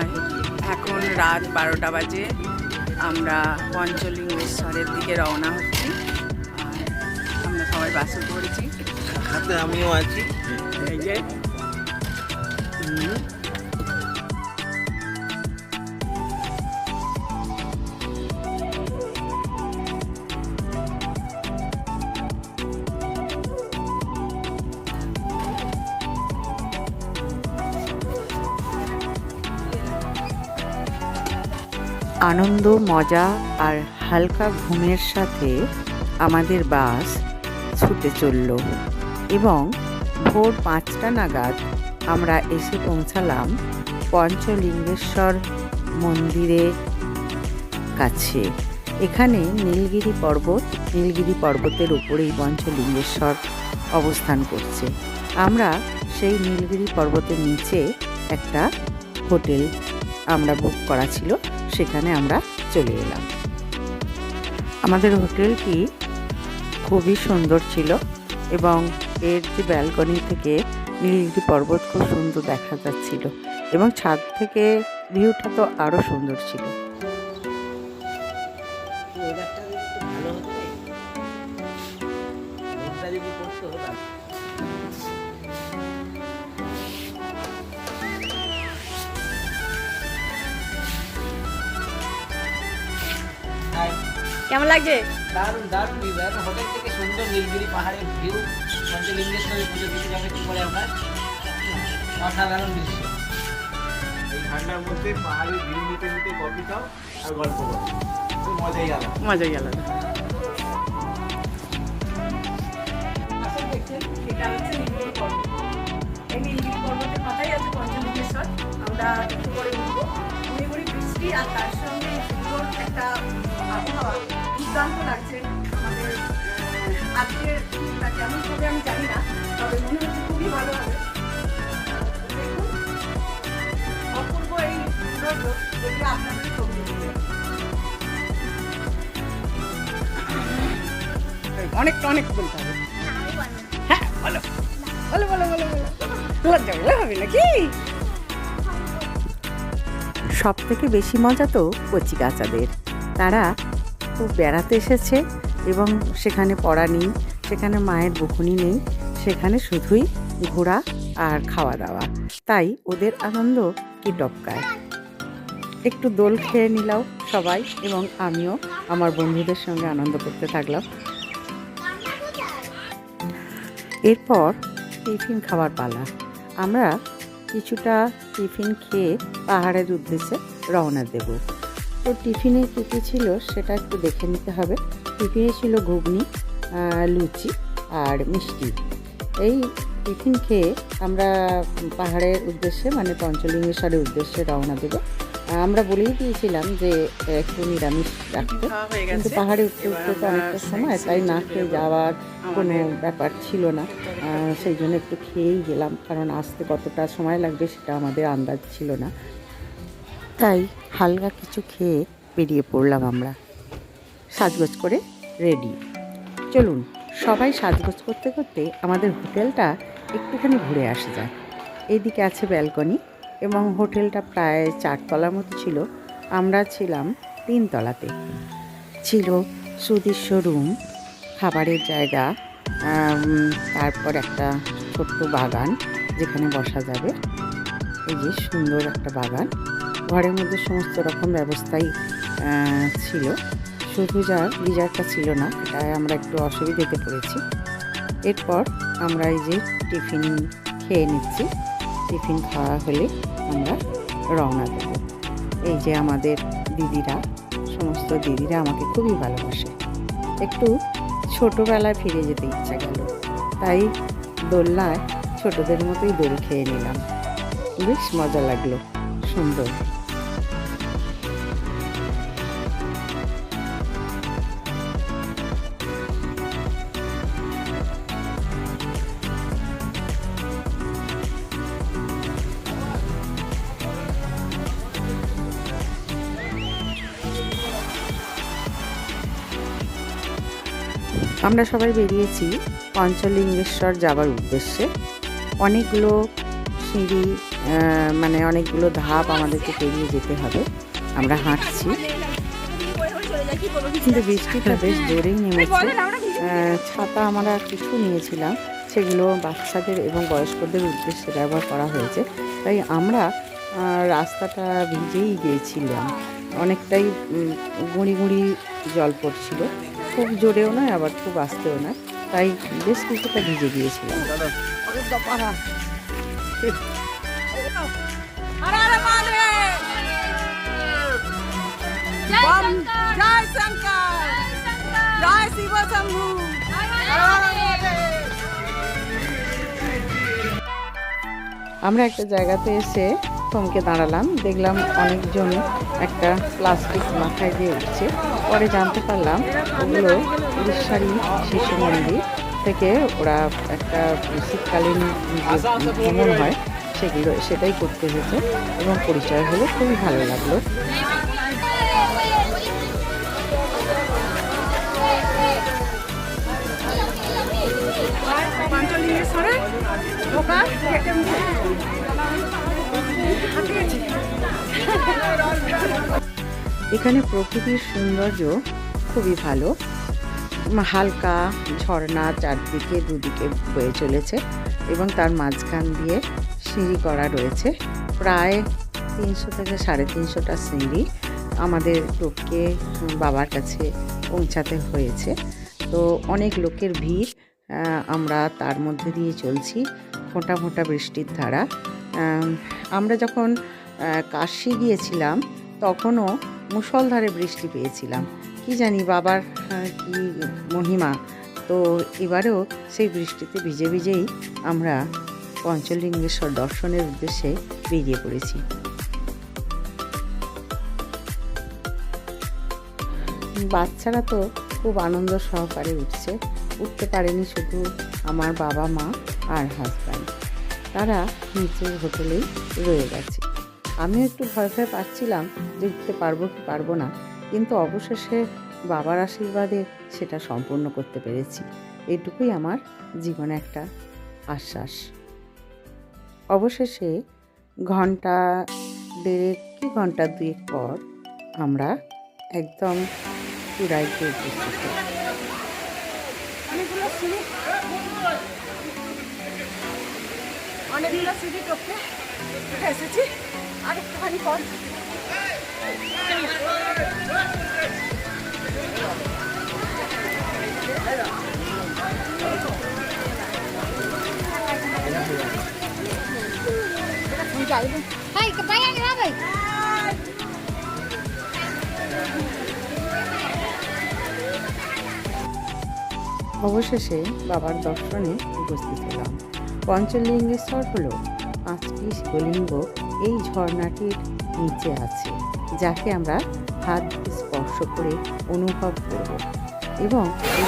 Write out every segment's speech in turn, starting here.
আর এখন রাত বারোটা বাজে। আমরা পঞ্চলিঙ্গেশ্বরের দিকে রওনা হচ্ছি। আমরা সবাই বাসে হাতে আমিও আছি। এই যে। আনন্দ, মজা আর হালকা ঘুমের সাথে আমাদের বাস ছুটে চলল এবং ভোর পাঁচটা নাগাদ আমরা এসে পৌঁছালাম পঞ্চলিঙ্গেশ্বর মন্দিরে কাছে। এখানে নীলগিরি পর্বত, নীলগিরি পর্বতের উপরেই পঞ্চলিঙ্গেশ্বর অবস্থান করছে। আমরা সেই নীলগিরি পর্বতের নিচে একটা হোটেল আমরা বুক করা ছিল। সেখানে আমরা চলে এলাম। আমাদের হোটেলটি খুবই সুন্দর ছিল এবং এর যে ব্যালকনি থেকে নীলগিরি পর্বত খুব সুন্দর দেখা যাচ্ছিল এবং ছাদ থেকে ভিউটা তো আরও সুন্দর ছিল। লাগছে দারুণ দারুণ ভিউ একটা হোটেল থেকে সুন্দর নীলগিরি পাহাড়ের ভিউ পঞ্চলিঙ্গেশ্বরের পুজো দিতে যাবে কি করে আমরা? অসাধারণ দৃশ্য। এই ঠান্ডার মধ্যে পাহাড়ে ভিউ নিতে নিতে কফি খাও আর গল্প করো। মজাই আলাদা। মজাই আলাদা। এটা হচ্ছে নীলগিরি পর্বত। এই নীলগিরি পর্বতের মাথায় আছে পঞ্চলিঙ্গেশ্বর আমরা একটু করে উঠবো ঘুরে বৃষ্টি আর তার সঙ্গে সুন্দর একটা আবহাওয়া। দুর্দান্ত লাগছে আমাদের আজকের দিনটা কেমন হবে আমি জানি না তবে মনে হচ্ছে খুবই ভালো হবে। দেখুন অপূর্ব এই সৌন্দর্য আপনাদের ছবি অনেকটা অনেক বলতে হবে। হ্যাঁ বলো। বলো বলো বলো বলো। লজ্জা বলে হবে নাকি? সব থেকে বেশি মজা তো কচি কাচাদের। তারা খুব বেড়াতে এসেছে এবং সেখানে পড়া নেই, সেখানে মায়ের বকুনি নেই, সেখানে শুধুই ঘোরা আর খাওয়া দাওয়া। তাই ওদের আনন্দ কি টপকায়। একটু দোল খেয়ে নিলাম সবাই এবং আমিও আমার বন্ধুদের সঙ্গে আনন্দ করতে থাকলাম। এরপর টিফিন খাবার পালা। আমরা কিছুটা টিফিন খেয়ে পাহাড়ের উদ্দেশ্যে রওনা দেব। তো টিফিনে কী কী ছিল সেটা একটু দেখে নিতে হবে। টিফিনে ছিল ঘুগনি লুচি আর মিষ্টি। এই টিফিন খেয়ে আমরা পাহাড়ের উদ্দেশ্যে মানে পঞ্চলিঙ্গেশ্বরের উদ্দেশ্যে রওনা দেব। আমরা বলেই দিয়েছিলাম যে একটু নিরামিষ রাখতে। কিন্তু পাহাড়ে উঠতে উঠতে তো অনেকটা সময় তাই না খেয়ে যাওয়ার কোনো ব্যাপার ছিল না। সেই জন্য একটু খেয়েই গেলাম কারণ আসতে কতটা সময় লাগবে সেটা আমাদের আন্দাজ ছিল না। তাই হালকা কিছু খেয়ে বেরিয়ে পড়লাম আমরা। সাজগোজ করে রেডি চলুন, সবাই সাজগোজ করতে করতে আমাদের হোটেলটা একটুখানি ঘুরে আসা যায় এইদিকে আছে ব্যালকনি এবং হোটেলটা প্রায় চারতলার মতো ছিল। আমরা ছিলাম তিনতলাতে। ছিল সুদৃশ্য রুম খাবারের জায়গা তারপর একটা ছোট্ট বাগান যেখানে বসা যাবে। এই যে সুন্দর একটা বাগান। ঘরের মধ্যে সমস্ত রকম ব্যবস্থাই ছিল। শুধু যা গিজারটা ছিল না এটায় আমরা একটু অসুবিধাতে পড়েছি। এরপর আমরা এই যে টিফিন খেয়ে নিচ্ছি। টিফিন খাওয়া হলে আমরা রওনা দেবো। এই যে আমাদের দিদিরা, সমস্ত দিদিরা আমাকে খুবই ভালোবাসে। একটু ছোটোবেলায় ফিরে যেতে ইচ্ছা গেল। তাই দোলনায় ছোটদের মতোই দোল খেয়ে নিলাম। বেশ মজা লাগল, সুন্দর। আমরা সবাই বেরিয়েছি পঞ্চলিঙ্গেশ্বর যাবার উদ্দেশ্যে। অনেকগুলো সিঁড়ি মানে অনেকগুলো ধাপ আমাদেরকে পেরিয়ে যেতে হবে। আমরা হাঁটছি। কিন্তু বৃষ্টিটা বেশ জোরেই নেমেছে। ছাতা আমরা কিছু নিয়েছিলাম। সেগুলো বাচ্চাদের এবং বয়স্কদের উদ্দেশ্যে ব্যবহার করা হয়েছে। তাই আমরা রাস্তাটা ভিজেই গিয়েছিলাম। অনেকটাই গুঁড়ি গুঁড়ি জল পড়ছিল। খুব জোরেও নয়, আবার খুব আস্তেও নয়। তাই বেশ কিছুটা ভিজে গিয়েছিলাম। আমরা একটা জায়গাতে এসে থমকে দাঁড়ালাম, দেখলাম অনেকজন একটা প্লাস্টিক মাথায় দিয়ে উঠছে। পরে জানতে পারলাম ওগুলো উড়িষ্যারি শিশু মন্দির থেকে ওরা একটা শীতকালীন ভ্রমণ হয়, সেগুলো, সেটাই করতে হয়েছে এবং পরিচয় হলো খুবই ভালো লাগল। এখানে প্রকৃতির সৌন্দর্য খুবই ভালো। হালকা ঝর্ণা চারদিকে দুদিকে বয়ে চলেছে এবং তার মাঝখান দিয়ে সিঁড়ি করা রয়েছে। প্রায় তিনশো থেকে সাড়ে তিনশোটা সিঁড়ি আমাদের লোককে বাবার কাছে পৌঁছাতে হয়েছে। তো অনেক লোকের ভিড় আমরা তার মধ্যে দিয়ে চলছি ফোঁটা ফোঁটা বৃষ্টির ধারা। আমরা যখন কাশি গিয়েছিলাম তখনও মুষলধারে বৃষ্টি পেয়েছিলাম। কি জানি বাবার কি মহিমা। তো এবারেও সেই বৃষ্টিতে ভিজে ভিজেই আমরা পঞ্চলিঙ্গেশ্বর দর্শনের উদ্দেশ্যে বেরিয়ে পড়েছি। বাচ্চারা তো খুব আনন্দ সহকারে উঠছে। উঠতে পারেনি শুধু আমার বাবা মা আর হাজব্যান্ড তারা নিচের হোটেলেই রয়ে গেছে। আমিও একটু ভয় ভয় পাচ্ছিলাম যে উঠতে পারব কি পারব না। কিন্তু অবশেষে বাবার আশীর্বাদে সেটা সম্পূর্ণ করতে পেরেছি। এটুকুই আমার জীবনে একটা আশ্বাস। অবশেষে ঘণ্টা দেড়েক কি ঘণ্টা দুয়েক পর আমরা একদম চূড়ায় গিয়ে উপস্থিত অনেকগুলো সিঁড়ি টপকে এসেছি। আর একটুখানি পর Hai, kebayang kenapa? অবশেষে বাবার দর্শনে উপস্থিত হলাম পঞ্চলিঙ্গেশ্বর হলো পাঁচটি শিবলিঙ্গ এই ঝর্ণাটির নিচে আছে, যাকে আমরা হাত স্পর্শ করে অনুভব করব এবং এই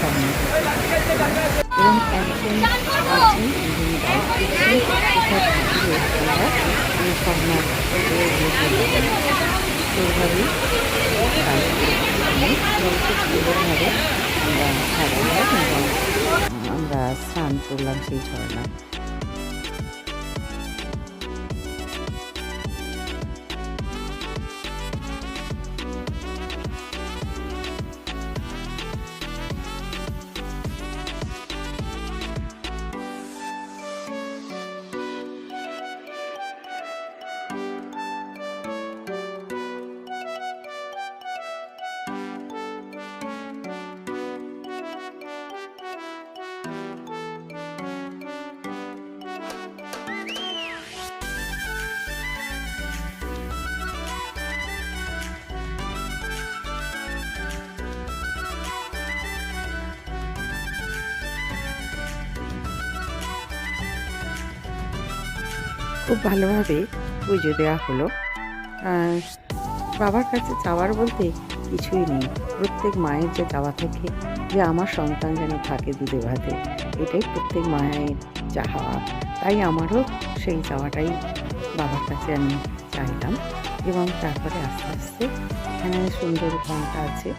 ঝর্ণা এবং একজন এই পড়ব। সেইভাবেই খুব সুন্দরভাবে আমরা সাজালাম এবং আমরা স্নান করলাম সেই ঝর্ণায় খুব ভালোভাবে পুজো দেওয়া হলো। আর বাবার কাছে চাওয়ার বলতে কিছুই নেই। প্রত্যেক মায়ের যে চাওয়া থাকে যে আমার সন্তান যেন থাকে দুধে ভাতে এটাই প্রত্যেক মায়ের চাওয়া। তাই আমারও সেই চাওয়াটাই বাবার কাছে আমি চাইলাম এবং তারপরে আস্তে আস্তে এখানে সুন্দর ঘণ্টা আছে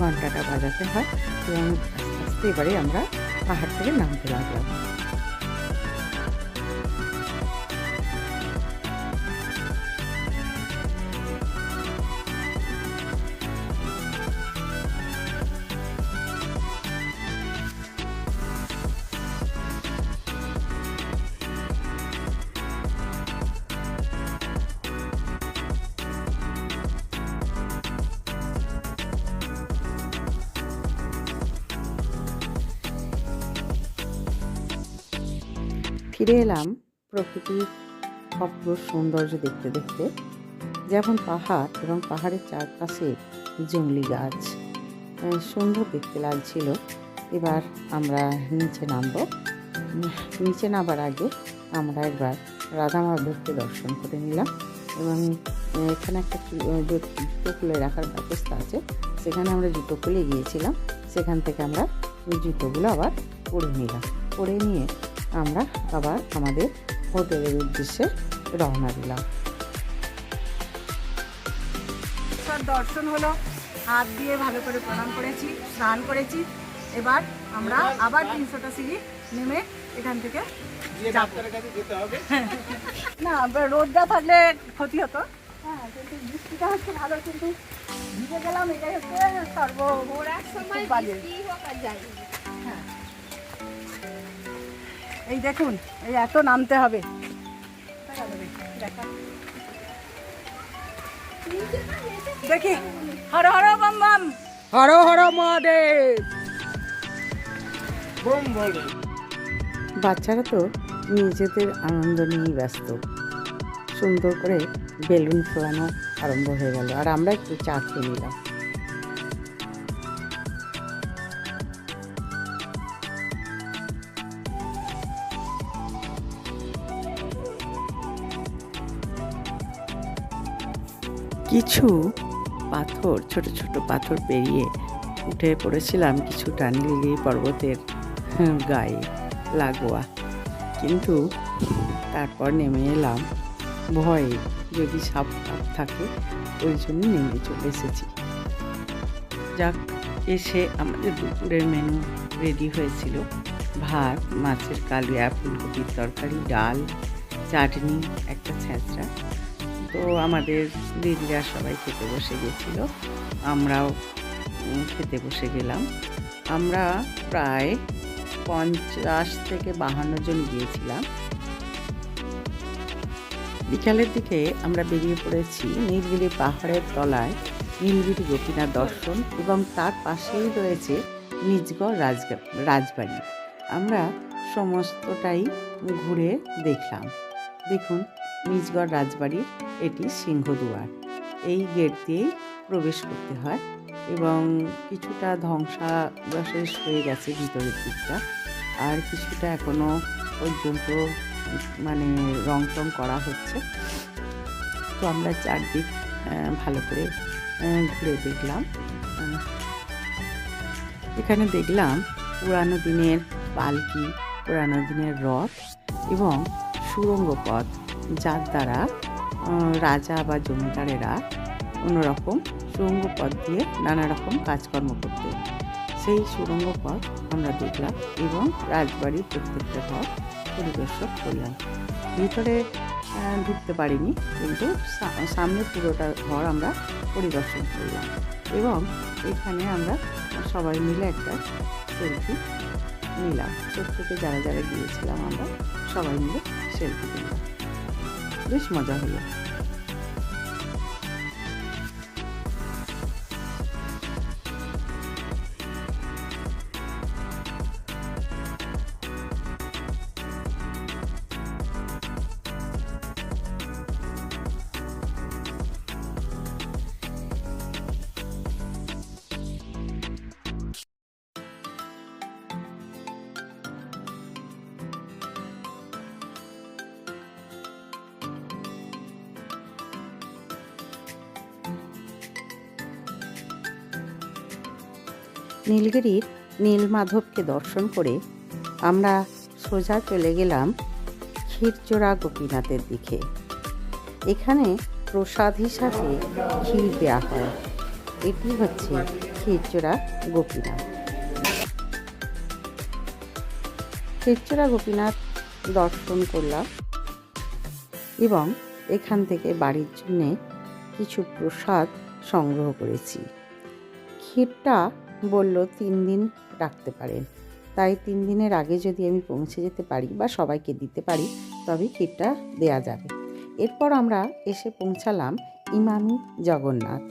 ঘন্টাটা বাজাতে হয় এবং আস্তে আস্তে এবারে আমরা পাহাড় থেকে নামতে লাগলাম। ফিরে এলাম প্রকৃতির অপূর্ব সৌন্দর্য দেখতে দেখতে, যেমন পাহাড় এবং পাহাড়ের চারপাশে জংলি গাছ। সুন্দর দেখতে লাগছিল। এবার আমরা নিচে নামব। নিচে নামার আগে আমরা একবার রাধা মাধবকে দর্শন করে নিলাম এবং এখানে একটা জুতো খুলে রাখার ব্যবস্থা আছে, সেখানে আমরা জুতো খুলে গিয়েছিলাম, সেখান থেকে আমরা জুতোগুলো আবার পরে নিলাম। পরে নিয়ে আমরা আবার আমাদের হোটেলের উদ্দেশ্যে রওনা দিলাম। দর্শন হলো হাত দিয়ে ভালো করে প্রণাম করেছি স্নান করেছি এবার আমরা আবার তিনশোটা সিঁড়ি নেমে এখান থেকে না রোদটা থাকলে ক্ষতি হতো। হ্যাঁ কিন্তু বৃষ্টিটা হচ্ছে ভালো কিন্তু ভিজে গেলাম এটাই হচ্ছে সর্ব সময় বাজে। এই দেখুন এই এত নামতে হবে। দেখি হর হর বম বম। হর হর মহাদেব। বোম বলে। বাচ্চারা তো নিজেদের আনন্দ নিয়েই ব্যস্ত। সুন্দর করে বেলুন ফোলানো আরম্ভ হয়ে গেল আর আমরা একটু চা খেয়ে নিলাম। কিছু পাথর, ছোট ছোট পাথর পেরিয়ে উঠে পড়েছিলাম কিছুটা নীলগিরি পর্বতের গায়ে লাগোয়া। কিন্তু তারপর নেমে এলাম। ভয়ে যদি সাপ টাপ থাকে, ওই জন্য নেমে চলে এসেছি। যাক, এসে আমাদের দুপুরের মেনু রেডি হয়েছিল। ভাত, মাছের কালিয়া, ফুলকপির তরকারি, ডাল, চাটনি, একটা ছ্যাঁচড়া। তো আমাদের দিদিরা সবাই খেতে বসে গেছিল। আমরাও খেতে বসে গেলাম। আমরা প্রায় পঞ্চাশ থেকে বাহান্ন জন গিয়েছিলাম। বিকালের দিকে আমরা বেরিয়ে পড়েছি নীলগিরি পাহাড়ের তলায় নীলগিরি গোপীনাথ দর্শন এবং তার পাশেই রয়েছে নিজগড় রাজগা, রাজবাড়ি। আমরা সমস্তটাই ঘুরে দেখলাম। দেখুন নিজগড় রাজবাড়ির এটি সিংহদুয়ার। এই গেট দিয়েই প্রবেশ করতে হয় এবং কিছুটা ধ্বংসাবশেষ হয়ে গেছে ভিতরের দিকটা। আর কিছুটা এখনও পর্যন্ত মানে রং টং করা হচ্ছে। তো আমরা চারদিক ভালো করে ঘুরে দেখলাম। এখানে দেখলাম পুরানো দিনের পালকি, পুরানো দিনের রথ এবং সুড়ঙ্গ পথ যার দ্বারা রাজা বা জমিদারেরা অন্যরকম সুড়ঙ্গ পথ দিয়ে নানা রকম কাজকর্ম করতে। সেই সুড়ঙ্গ পথ আমরা দেখলাম এবং রাজবাড়ির প্রত্যেকটা ঘর পরিদর্শন করলাম ভিতরে ঢুকতে পারিনি, কিন্তু সামনে পুরোটা ঘর আমরা পরিদর্শন করলাম এবং এখানে আমরা সবাই মিলে একটা সেলফি নিলাম। প্রত্যেকে যারা যারা গিয়েছিলাম আমরা সবাই মিলে সেলফি নিলাম। বেশ মজা হলো। নীলগিরির নীলমাধবকে দর্শন করে আমরা সোজা চলে গেলাম ক্ষীরচোরা গোপীনাথের দিকে। এখানে প্রসাদ হিসাবে ক্ষীর দেওয়া হয়। এটি হচ্ছে ক্ষীরচোরা গোপীনাথ। ক্ষীরচোরা গোপীনাথ দর্শন করলাম এবং এখান থেকে বাড়ির জন্যে কিছু প্রসাদ সংগ্রহ করেছি। ক্ষীরটা বলল, তিন দিন রাখতে পারেন। তাই তিন দিনের আগে যদি আমি পৌঁছে যেতে পারি বা সবাইকে দিতে পারি তবে ক্ষীরটা দেয়া যাবে। এরপর আমরা এসে পৌঁছালাম ইমামি জগন্নাথ।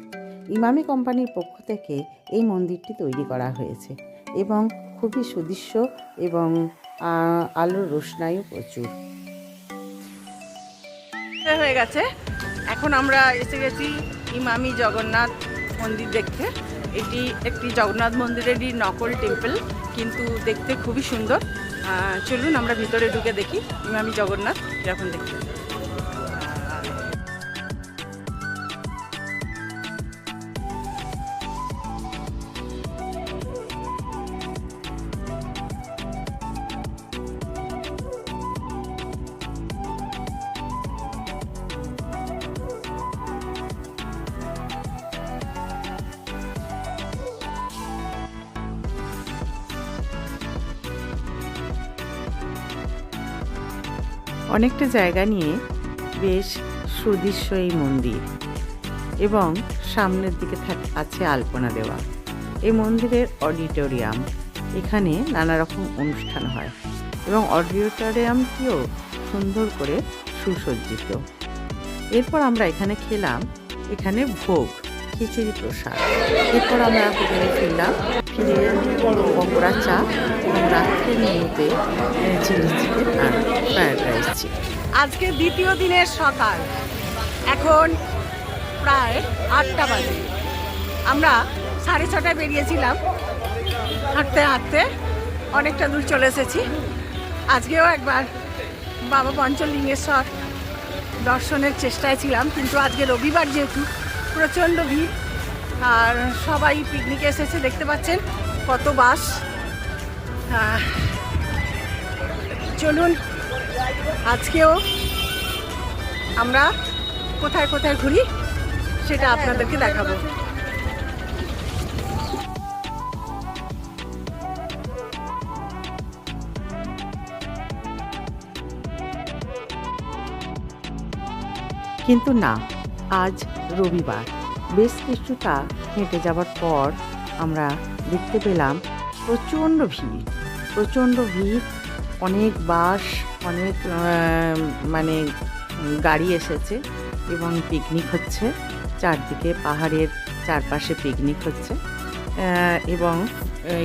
ইমামি কোম্পানির পক্ষ থেকে এই মন্দিরটি তৈরি করা হয়েছে এবং খুবই সুদৃশ্য এবং আলোর রোশনাইও প্রচুর। হয়ে গেছে। এখন আমরা এসে গেছি ইমামি জগন্নাথ মন্দির দেখতে। এটি একটি জগন্নাথ মন্দিরেরই নকল টেম্পল কিন্তু দেখতে খুবই সুন্দর। চলুন আমরা ভিতরে ঢুকে দেখি। ইমামি জগন্নাথ এরকম দেখতে। অনেকটা জায়গা নিয়ে বেশ সুদৃশ্য এই মন্দির এবং সামনের দিকে থাক- আছে আলপনা দেওয়া। এই মন্দিরের অডিটোরিয়াম, এখানে নানা রকম অনুষ্ঠান হয় এবং অডিটোরিয়ামটিও সুন্দর করে সুসজ্জিত। এরপর আমরা এখানে খেলাম, এখানে ভোগ, খিচুড়ি প্রসাদ। এরপর আমরা হোটেলে ফিরলাম ফিরে পকোড়া চা এবং রাত্রের মেনুতে চিলি আজকে দ্বিতীয় দিনের সকাল। এখন প্রায় আটটা বাজে। আমরা সাড়ে ছটায় বেরিয়েছিলাম। হাঁটতে হাঁটতে অনেকটা দূর চলে এসেছি। আজকেও একবার বাবা পঞ্চলিঙ্গেশ্বর দর্শনের চেষ্টায় ছিলাম, কিন্তু আজকে রবিবার যেহেতু প্রচণ্ড ভিড় আর সবাই পিকনিকে এসেছে দেখতে পাচ্ছেন কত বাস। চলুন আজকেও আমরা কোথায় কোথায় ঘুরি সেটা আপনাদেরকে দেখাবো। কিন্তু না আজ রবিবার। বেশ কিছুটা হেঁটে যাওয়ার পর আমরা দেখতে পেলাম প্রচণ্ড ভিড়। প্রচণ্ড ভিড়, অনেক বাস, অনেক মানে গাড়ি এসেছে এবং পিকনিক হচ্ছে। চারদিকে পাহাড়ের চারপাশে পিকনিক হচ্ছে। এবং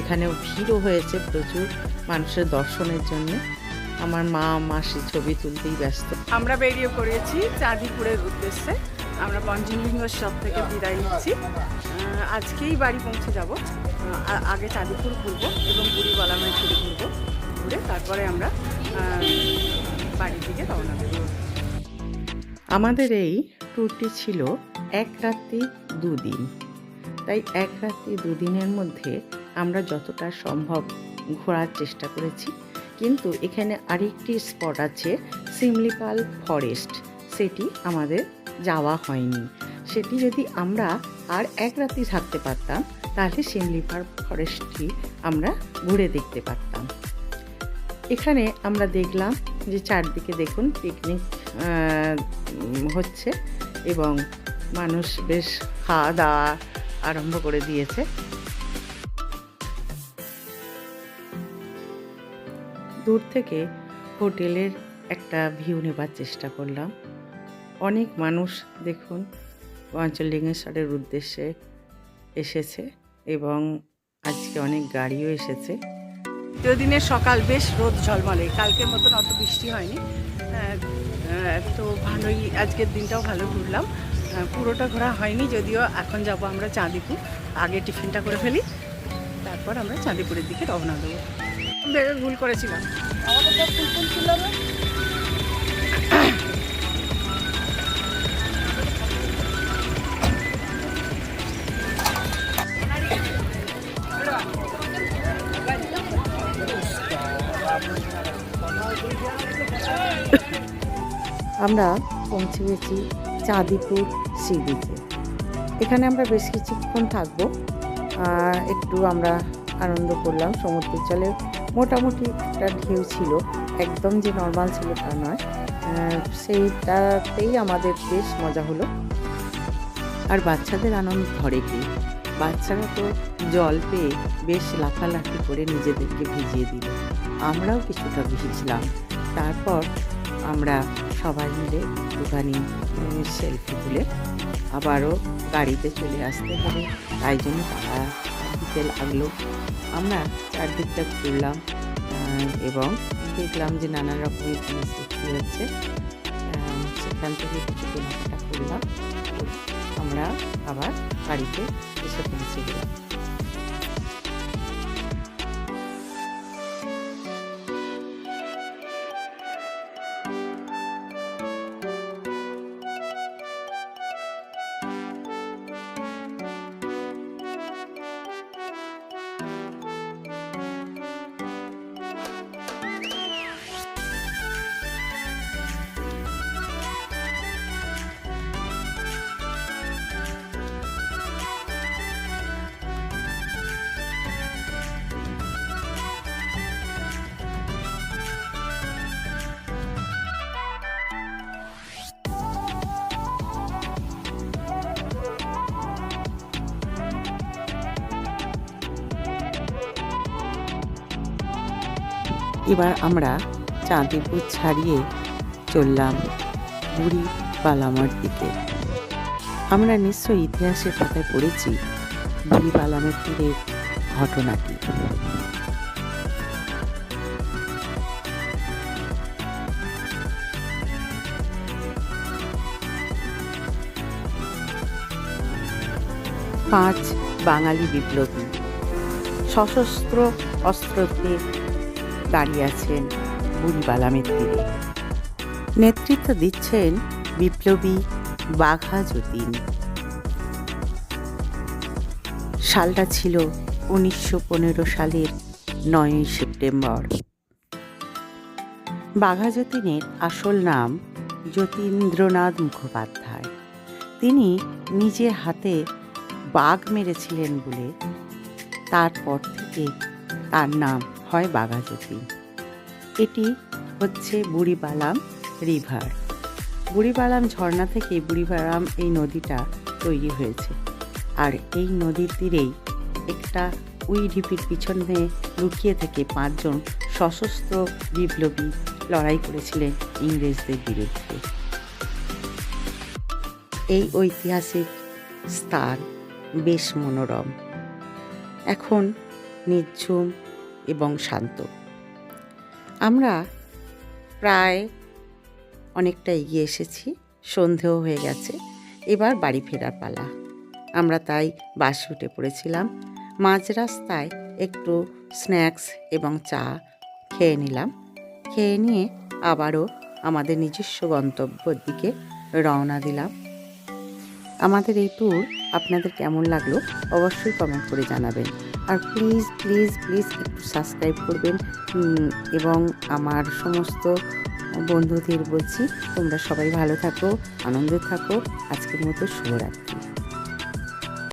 এখানে ভিড়ও হয়েছে প্রচুর মানুষের দর্শনের জন্য। আমার মা, মাসি ছবি তুলতেই ব্যস্ত। আমরা বেরিয়ে পড়েছি চাঁদিপুরের উদ্দেশ্যে। আমরা পঞ্চলিঙ্গ সব থেকে বিদায় নিচ্ছি। আজকেই বাড়ি পৌঁছে যাব। আগে চাঁদিপুর ঘুরবো এবং বুড়ি বলামের ঘুরে ঘুরবো ঘুরে, তারপরে আমরা বাড়ির দিকে রওনা দেবো। আমাদের এই ট্যুরটি ছিল এক রাত্রি দুদিন। তাই এক রাত্রি দুদিনের মধ্যে আমরা যতটা সম্ভব ঘোরার চেষ্টা করেছি। কিন্তু এখানে আরেকটি স্পট আছে, সিমলিপাল ফরেস্ট সেটি আমাদের যাওয়া হয়নি। সেটি যদি আমরা আর এক রাত্রি থাকতে পারতাম, তাহলে সিমলিপাল ফরেস্টটি আমরা ঘুরে দেখতে পারতাম। এখানে আমরা দেখলাম যে চারদিকে দেখুন পিকনিক হচ্ছে এবং মানুষ বেশ খাওয়া দাওয়া আরম্ভ করে দিয়েছে। দূর থেকে হোটেলের একটা ভিউ নেবার চেষ্টা করলাম। অনেক মানুষ দেখুন পঞ্চলিঙ্গেশ্বরের উদ্দেশ্যে এসেছে এবং আজকে অনেক গাড়িও এসেছে। দ্বিতীয় দিনের সকাল বেশ রোদ ঝলমলে কালকের মতন অত বৃষ্টি হয়নি। তো ভালোই আজকের দিনটাও ভালো ঘুরলাম। পুরোটা ঘোরা হয়নি যদিও এখন যাব আমরা চাঁদিপুর। আগে টিফিনটা করে ফেলি তারপর আমরা চাঁদিপুরের দিকে রওনা দেবো। ভুল করেছিলাম। আমরা পৌঁছে গেছি চাঁদিপুর সি এখানে আমরা বেশ কিছুক্ষণ থাকব। একটু আমরা আনন্দ করলাম। সমুদ্রের জলে মোটামুটি একটা ঢেউ ছিল। একদম যে নর্মাল ছিল তা নয়। সেইটাতেই আমাদের বেশ মজা হলো। আর বাচ্চাদের আনন্দ ধরে কি? বাচ্চারা তো জল পেয়ে বেশ লাফালাফি করে নিজেদেরকে ভিজিয়ে দিল। আমরাও কিছুটা ভিজলাম। তারপর আমরা সবাই মিলে একটুখানি সেলফি তুলে আবারও গাড়িতে চলে আসতে হবে। তাই জন্য তারা দিতে লাগল। আমরা চারদিকটা ঘুরলাম এবং দেখলাম যে নানা রকমের জিনিস বিক্রি হচ্ছে। সেখান থেকে কিছু কেনাকাটা করলাম। আমরা আবার বাড়িতে এসে পৌঁছে গেলাম। এবার আমরা চাঁদিপুর ছাড়িয়ে চললাম বুড়ি পালামার দিকে। আমরা নিশ্চয়ই ইতিহাসের পাতায় পড়েছি বুড়ি পালামের তীরের ঘটনাটি। পাঁচ বাঙালি বিপ্লবী। সশস্ত্র অস্ত্রতে দাঁড়িয়ে আছেন বুড়িবালামের তীরে নেতৃত্ব দিচ্ছেন বিপ্লবী বাঘা যতীন। সালটা ছিল উনিশশো পনেরো সালের নয়ই সেপ্টেম্বর। বাঘা যতীনের আসল নাম যতীন্দ্রনাথ মুখোপাধ্যায়। তিনি নিজের হাতে বাঘ মেরেছিলেন বলে তারপর থেকে তার নাম হয় বাঘা যতীন এটি হচ্ছে বুড়িবালাম রিভার। বুড়িবালাম ঝর্ণা থেকে বুড়িবালাম এই নদীটা তৈরি হয়েছে। আর এই নদীর তীরেই একটা উই ঢিপির পিছনে লুকিয়ে থেকে পাঁচজন সশস্ত্র বিপ্লবী লড়াই করেছিলেন ইংরেজদের বিরুদ্ধে। এই ঐতিহাসিক স্থান বেশ মনোরম। এখন নির্ঝুম এবং শান্ত। আমরা প্রায় অনেকটা এগিয়ে এসেছি, সন্ধেও হয়ে গেছে, এবার বাড়ি ফেরার পালা। আমরা তাই বাসে উঠে পড়েছিলাম মাঝ রাস্তায় একটু স্ন্যাক্স এবং চা খেয়ে নিলাম, খেয়ে নিয়ে আবারও আমাদের নিজস্ব গন্তব্যের দিকে রওনা দিলাম। আমাদের এই ট্যুর আপনাদের কেমন লাগল অবশ্যই কমেন্ট করে জানাবেন। আর প্লিজ প্লিজ প্লিজ একটু সাবস্ক্রাইব করবেন। এবং আমার সমস্ত বন্ধুদের বলছি, তোমরা সবাই ভালো থাকো, আনন্দে থাকো। আজকের মতো শুভরাত্রি।